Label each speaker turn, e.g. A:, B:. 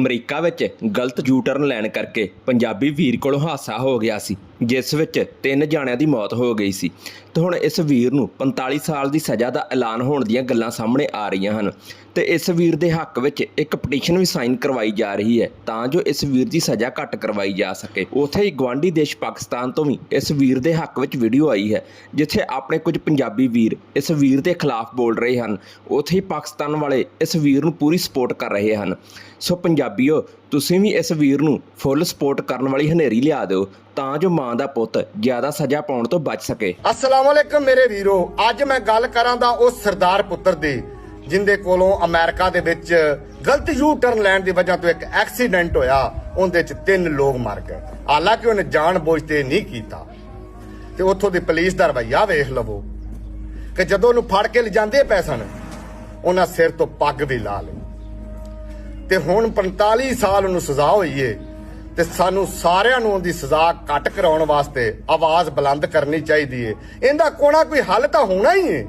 A: America ਵਿੱਚ ਗਲਤ U turn ਲੈਣ ਕਰਕੇ ਪੰਜਾਬੀ ਵੀਰ ਕੋਲੋਂ ਹਾਦਸਾ ਹੋ ਗਿਆ ਸੀ। ਜਿਸ ਵਿੱਚ ਤਿੰਨ ਜਾਣਿਆਂ ਦੀ ਮੌਤ ਹੋ ਗਈ ਸੀ। ਤੇ ਹੁਣ ਇਸ ਵੀਰ ਨੂੰ 45 ਸਾਲ ਦੀ ਸਜ਼ਾ ਦਾ ਐਲਾਨ ਹੋਣ ਦੀਆਂ ਗੱਲਾਂ ਸਾਹਮਣੇ ਆ ਰਹੀਆਂ ਹਨ। ਤੇ ਇਸ ਵੀਰ ਦੇ ਹੱਕ ਵਿੱਚ ਇੱਕ ਪਟੀਸ਼ਨ ਵੀ ਸਾਈਨ ਕਰਵਾਈ ਜਾ ਰਹੀ ਹੈ, ਤਾਂ ਜੋ ਇਸ ਵੀਰ ਦੀ ਸਜ਼ਾ ਘੱਟ ਕਰਵਾਈ ਜਾ ਸਕੇ। ਉੱਥੇ ਹੀ ਗਵਾਂਢੀ ਦੇਸ਼ ਪਾਕਿਸਤਾਨ ਤੋਂ ਵੀ ਇਸ ਵੀਰ ਦੇ ਹੱਕ ਵਿੱਚ ਵੀਡੀਓ ਆਈ ਹੈ, ਜਿੱਥੇ ਆਪਣੇ ਕੁਝ ਪੰਜਾਬੀ ਵੀਰ ਇਸ ਵੀਰ ਦੇ ਖਿਲਾਫ ਬੋਲ ਰਹੇ ਹਨ। ਉੱਥੇ ਹੀ ਪਾਕਿਸਤਾਨ ਵਾਲੇ ਇਸ ਵੀਰ ਨੂੰ ਪੂਰੀ ਸਪੋਰਟ ਕਰ ਰਹੇ ਹਨ। ਸੋ ਪੰਜਾਬੀਓ, ਤੁਸੀਂ ਵੀ ਇਸ ਵੀਰ ਨੂੰ ਫੁੱਲ ਸਪੋਰਟ ਕਰਨ ਵਾਲੀ ਹਨੇਰੀ ਲਿਆ ਦਿਓ, ਤਾਂ ਜੋ ਮਾਂ ਦਾ ਪੁੱਤ ਜ਼ਿਆਦਾ ਸਜ਼ਾ ਪਾਉਣ ਤੋਂ ਬਚ ਸਕੇ।
B: ਅਸਲਾਮ ਮੇਰੇ ਵੀਰੋ, ਅੱਜ ਮੈਂ ਗੱਲ ਕਰਾਂ ਦਾ ਉਸ ਸਰਦਾਰ ਪੁੱਤਰ ਦੀ, ਜਿੰਦੇ ਕੋਲੋਂ ਅਮਰੀਕਾ ਦੇ ਵਿੱਚ ਗਲਤ ਯੂ ਟਰਨ ਲੈਣ ਦੀ ਵਜ੍ਹਾ ਤੋਂ ਇੱਕ ਐਕਸੀਡੈਂਟ ਹੋਇਆ, ਉਹਦੇ ਚ ਤਿੰਨ ਲੋਕ ਮਰ ਗਏ। ਹਾਲਾਂਕਿ ਉਹਨੇ ਜਾਣ ਬੁੱਝ ਤੇ ਨਹੀਂ ਕੀਤਾ। ਤੇ ਉੱਥੋਂ ਦੀ ਪੁਲਿਸ ਦਾ ਰਵੱਈਆ ਵੇਖ ਲਵੋ ਕਿ ਜਦੋਂ ਉਹਨੂੰ ਫੜ ਕੇ ਲਿਜਾਂਦੇ ਪਏ ਸਨ, ਉਹਨਾਂ ਸਿਰ ਤੋਂ ਪੱਗ ਵੀ ਲਾ ਲਈ। ਤੇ ਹੁਣ 45 ਸਾਲ ਉਹਨੂੰ ਸਜ਼ਾ ਹੋਈ ਏ ਤੇ ਸਾਨੂੰ ਸਾਰਿਆਂ ਨੂੰ ਉਹਦੀ ਸਜ਼ਾ ਘੱਟ ਕਰਾਉਣ ਵਾਸਤੇ ਆਵਾਜ਼ ਬੁਲੰਦ ਕਰਨੀ ਚਾਹੀਦੀ ਏ। ਇਹਦਾ ਕੋਣਾ ਕੋਈ ਹੱਲ ਤਾਂ ਹੋਣਾ ਹੀ ਏ।